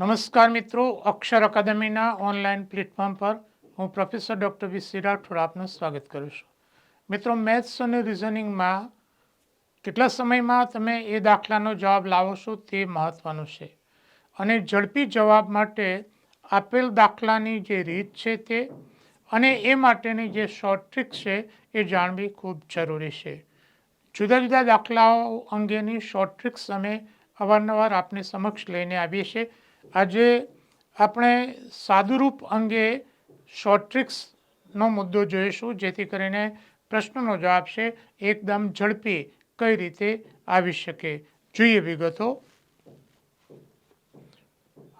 નમસ્કાર મિત્રો, અક્ષર અકાદમીના online platform પર હું professor doctor V C Rathod આપનું સ્વાગત કરું છું. મિત્રો, મેથ્સ અને રિઝનિંગમાં કેટલા સમયમાં તમે એ દાખલાનો જવાબ લાવો છો તે મહત્ત્વનું છે. અને ઝડપી જવાબ માટે આપેલ દાખલાની જે રીત છે તે અને એ માટેની જે શોર્ટ ટ્રિક છે એ જાણવી ખૂબ જરૂરી છે. જુદા જુદા દાખલાઓ અંગેની શોર્ટ ટ્રિક્સ અમે અવારનવાર આપની સમક્ષ લઈને આવીએ છીએ. આજે આપણે સાદુરૂપ અંગે શોર્ટ ટ્રિક્સનો મુદ્દો જોઈશું, જેથી કરીને પ્રશ્નનો જવાબ છે, એકદમ ઝડપી કઈ રીતે આવી શકે. જોઈએ વિગતો.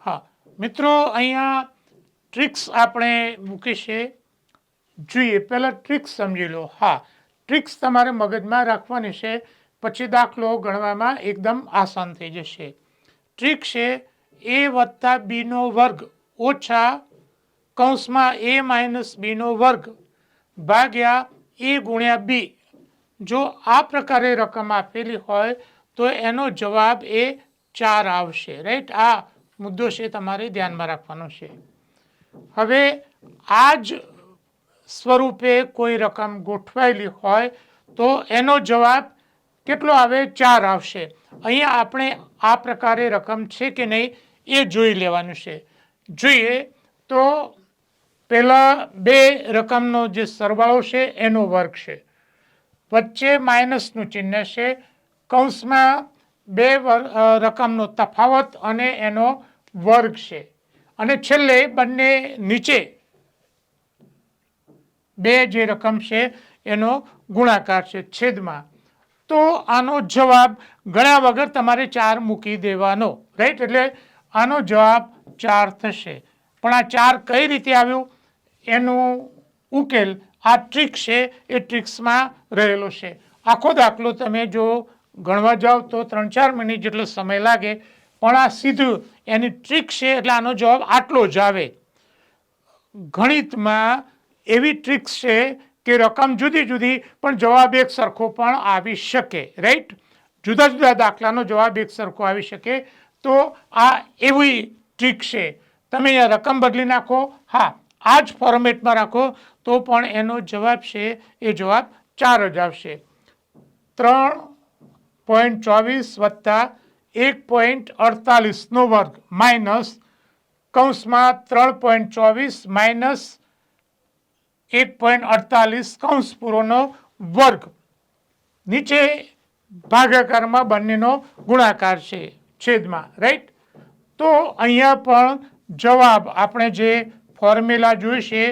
હા, મિત્રો, અહીંયા ટ્રિક્સ આપણે મૂકી છે. જોઈએ, પહેલાં ટ્રિક્સ સમજી લો. હા ટ્રિક્સ તમારે મગજમાં રાખવાની છે, પછી દાખલો ગણવામાં એકદમ આસાન થઈ જશે. ટ્રીક છે એ વત્તા બીનો વર્ગ ઓછા કૌંસમાં એ માઇનસ બીનો વર્ગ ભાગ્યા એ ગુણ્યા બી. જો આ પ્રકારે રકમ આપેલી હોય તો એનો જવાબ એ ચાર આવશે. રાઈટ આ મુદ્દો છે તમારે ધ્યાનમાં રાખવાનો છે. હવે આ જ સ્વરૂપે કોઈ રકમ ગોઠવાયેલી હોય તો એનો જવાબ કેટલો આવે? ચાર આવશે. અહીંયા આપણે આ પ્રકારે રકમ છે કે નહીં એ જોઈ લેવાનું છે. જોઈએ તો પહેલાં બે રકમનો જે સરવાળો છે એનો વર્ગ છે. વચ્ચે માઇનસનું ચિહ્ન છે. કૌંસમાં બે રકમનો તફાવત અને એનો વર્ગ છે. અને છેલ્લે બંને નીચે બે જે રકમ છે એનો ગુણાકાર છે, છેદમાં. તો આનો જવાબ ગણ્યા વગર તમારે ચાર મૂકી દેવાનો. રાઈટ? એટલે આનો જવાબ ચાર થશે. પણ આ ચાર કઈ રીતે આવ્યું? એનું ઉકેલ આ ટ્રીક છે, એ ટ્રિક્સમાં રહેલો છે. આખો દાખલો તમે જો ગણવા જાઓ તો ત્રણ ચાર મિનિટ જેટલો સમય લાગે, પણ આ સીધું એની ટ્રીક છે, એટલે આનો જવાબ આટલો જ આવે. ગણિતમાં એવી ટ્રિક્સ છે કે રકમ જુદી જુદી, પણ જવાબ એક સરખો પણ આવી શકે, રાઈટ? જુદા જુદા દાખલાનો જવાબ એક સરખો આવી શકે. તો આ એવી ટ્રીક છે. તમે અહીંયા રકમ બદલી નાખો. હા, આ જ ફોર્મેટમાં રાખો. તો પણ એનો જવાબ છે, એ જવાબ ચાર જ આવશે. ત્રણ પોઈન્ટ ચોવીસ વત્તા એક પોઈન્ટ અડતાલીસનો વર્ગ માઇનસ કૌંસમાં ત્રણ પોઈન્ટ ચોવીસ માઇનસ એક પોઈન્ટ અડતાલીસ કૌંસ પૂરોનો વર્ગ. નીચે ભાગાકારમાં બંનેનો ગુણાકાર છે. છેદમાં રાઈટ તો અહીંયા પણ જવાબ આપણે જે ફોર્મ્યુલા જોઈશે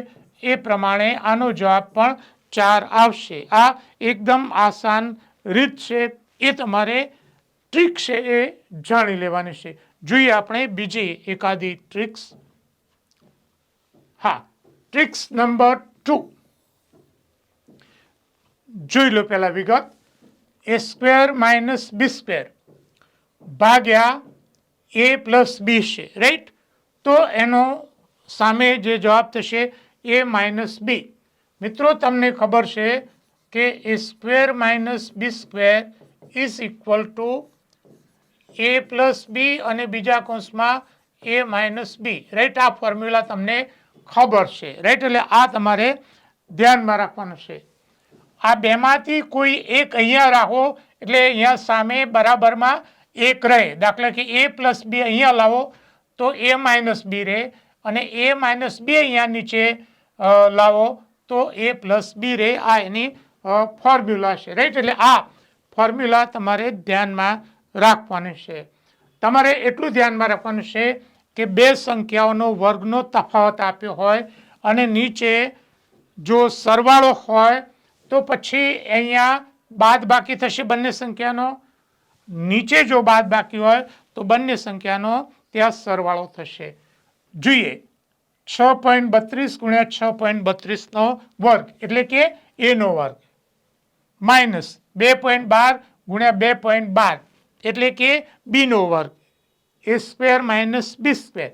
એ પ્રમાણે આનો જવાબ પણ ચાર આવશે. આ એકદમ આસાન રીત છે, એ તમારે ટ્રીક છે એ જાણી લેવાની છે. જોઈએ આપણે બીજી એકાદી ટ્રિક્સ હા ટ્રિક્સ નંબર ટુ જોઈ લો પહેલા વિગત. A square minus B square ભાગ્યા એ પ્લસ બી છે રાઈટ તો એનો સામે જે જવાબ થશે એ માઇનસ બી. મિત્રો, તમને ખબર છે કે A square minus B square is equal to A plus B અને બીજા કૌંસમાં એ માઇનસ બી. રાઈટ આ ફોર્મ્યુલા તમને ખબર છે. રાઈટ એટલે આ તમારે ધ્યાનમાં રાખવાનું છે. આ બેમાંથી કોઈ એક અહીંયા રાખો, એટલે અહીંયા સામે બરાબરમાં એક રહે. દાખલા કે એ પ્લસ બી અહીંયા લાવો તો એ માઇનસ બી રહે અને એ માઇનસ બી અહીંયા નીચે લાવો તો એ પ્લસ બી રહે. આ એની ફોર્મ્યુલા છે. રાઈટ? એટલે આ ફોર્મ્યુલા તમારે ધ્યાનમાં રાખવાની છે. તમારે એટલું ધ્યાનમાં રાખવાનું છે કે બે સંખ્યાઓનો વર્ગનો તફાવત આપ્યો હોય અને નીચે જો સરવાળો હોય તો પછી અહીંયા બાદ બાકી થશે બંને સંખ્યાનો. નીચે જો બાદ બાકી હોય, તો બંને સંખ્યાનો ત્યાં સરવાળો થશે. જોઈએ. છ પોઈન્ટ બત્રીસ ગુણ્યા છ પોઈન્ટ બત્રીસનો વર્ગ, એટલે કે એનો વર્ગ. માઇનસ બે પોઈન્ટ બાર ગુણ્યા બે પોઈન્ટ બાર, એટલે કે બીનો વર્ગ. A square minus B square.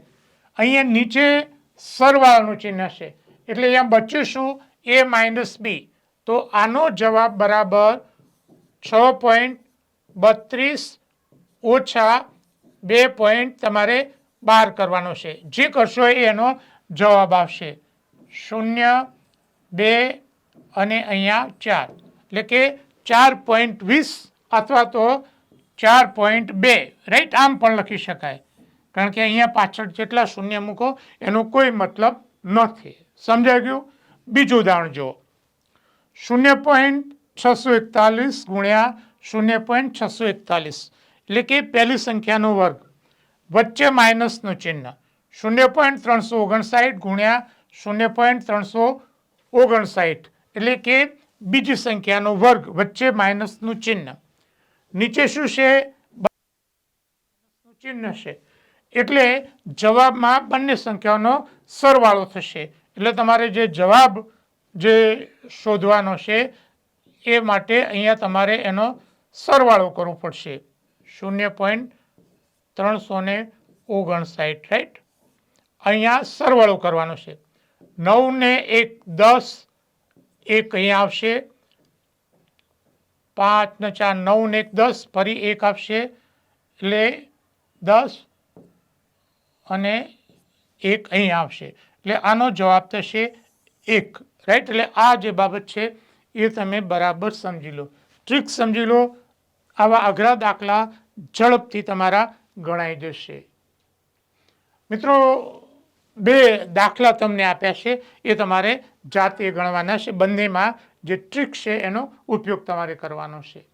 અહીંયા નીચે સરવાળાનું ચિહ્ન છે. એટલે અહીંયા બચ્યું શું એ માઇનસ બી. તો આનો જવાબ બરાબર છ પોઈન્ટ બત્રીસ ઓછા બે પોઈન્ટ તમારે બહાર કરવાનો છે. જે કરશો એનો જવાબ આવશે. શૂન્ય, બે અને અહીંયા ચાર. એટલે કે ચાર પોઈન્ટ વીસ અથવા તો ચાર પોઈન્ટ બે. રાઈટ આમ પણ લખી શકાય. કારણ કે અહીંયા પાછળ જેટલા શૂન્ય મૂકો, એનો કોઈ મતલબ નથી. સમજાઈ ગયું? બીજું ઉદાહરણ જુઓ. શૂન્ય પોઈન્ટ છસો એકતાલીસ ગુણ્યા શૂન્ય પોઈન્ટ છસો એકતાલીસ એટલે કે પહેલી સંખ્યાનો વર્ગ વચ્ચે માઇનસનું ચિહ્ન શૂન્ય પોઈન્ટ ત્રણસો ઓગણસાઠ ગુણ્યા શૂન્ય પોઈન્ટ ત્રણસો ઓગણસાઠ એટલે કે બીજી સંખ્યાનો વર્ગ વચ્ચે માઇનસનું ચિહ્ન નીચે શું છે ચિહ્ન છે એટલે જવાબમાં બંને સંખ્યાઓનો સરવાળો થશે। એટલે તમારે જે જવાબ જે શોધવાનો છે, એ માટે અહીંયા તમારે એનો સરવાળો કરવો પડશે. શૂન્ય પોઈન્ટ ત્રણસો ને ઓગણસાઠ રાઈટ અહીંયા સરવાળો કરવાનો છે. નવ ને એક દસ, એક અહીંયા આવશે. પાંચ ને ચાર નવ ને એક દસ, ફરી એક આવશે. એટલે દસ અને એક અહીં આવશે. એટલે આનો જવાબ થશે એક રાઈટ એટલે આ જે બાબત છે એ તમે બરાબર સમજી લો. ટ્રીક સમજી લો. આવા અઘરા દાખલા ઝડપથી તમારા ગણાઈ જશે. મિત્રો, બે દાખલા તમને આપ્યા છે, એ તમારે જાતે ગણવાના છે. બંનેમાં જે ટ્રીક છે, એનો ઉપયોગ તમારે કરવાનો છે.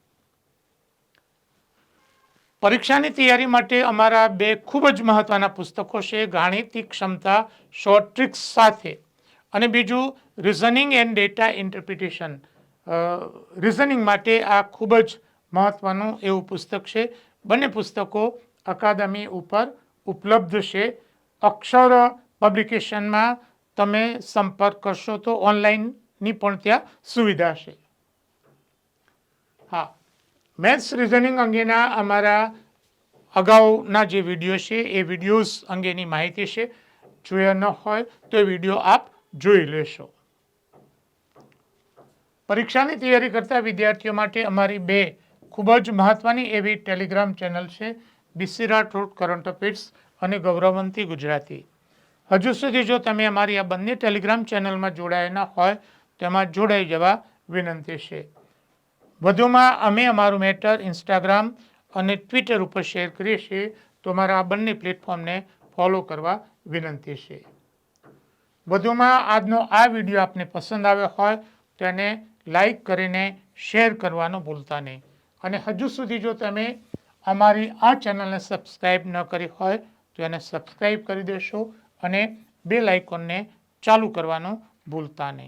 પરીક્ષાની તૈયારી માટે અમારા બે ખૂબ જ મહત્વના પુસ્તકો છે, ગાણિતિક ક્ષમતા શોર્ટ ટ્રિક્સ સાથે. અને બીજું reasoning and data interpretation reasoning માટે આ ખૂબ જ મહત્વનું એવું પુસ્તક છે. બંને પુસ્તકો અકાદમી ઉપર ઉપલબ્ધ છે. અક્ષર પબ્લિકેશનમાં તમે સંપર્ક કરશો તો ઓનલાઈનની પણ ત્યાં સુવિધા છે. હા, મેથ્સ રિઝનિંગ અંગેના અમારા અગાઉના જે વીડિયો છે, એ વિડીયોઝ અંગેની માહિતી છે. જોયા ન હોય તો એ વીડિયો આપ જોઈ લેશો. પરીક્ષાની તૈયારી કરતા વિદ્યાર્થીઓ માટે અમારી બે ખૂબ જ મહત્ત્વની એવી ટેલિગ્રામ ચેનલ છે બીસી રાઠોડ, કરંટ અફેર્સ અને ગૌરવંતી ગુજરાતી. હજુ સુધી જો તમે અમારી આ બંને ટેલિગ્રામ ચેનલમાં જોડાયા ન હોય, તેમાં જોડાઈ જવા વિનંતી છે. વધુમાં અમે અમારું મેટર ઇન્સ્ટાગ્રામ અને ટ્વિટર ઉપર શેર કરીએ છીએ, તો અમારા આ બંને પ્લેટફોર્મને ફોલો કરવા વિનંતી છે. વધુમાં આજનો આ વીડિયો આપને પસંદ આવ્યો હોય તેને લાઈક કરીને શેર કરવાનું ભૂલતા નહીં. અને હજુ સુધી જો તમે અમારી આ ચેનલને સબસ્ક્રાઈબ ન કરી હોય, તો એને સબસ્ક્રાઈબ કરી દેશો અને બે લાઇકોનને ચાલુ કરવાનું ભૂલતા નહીં.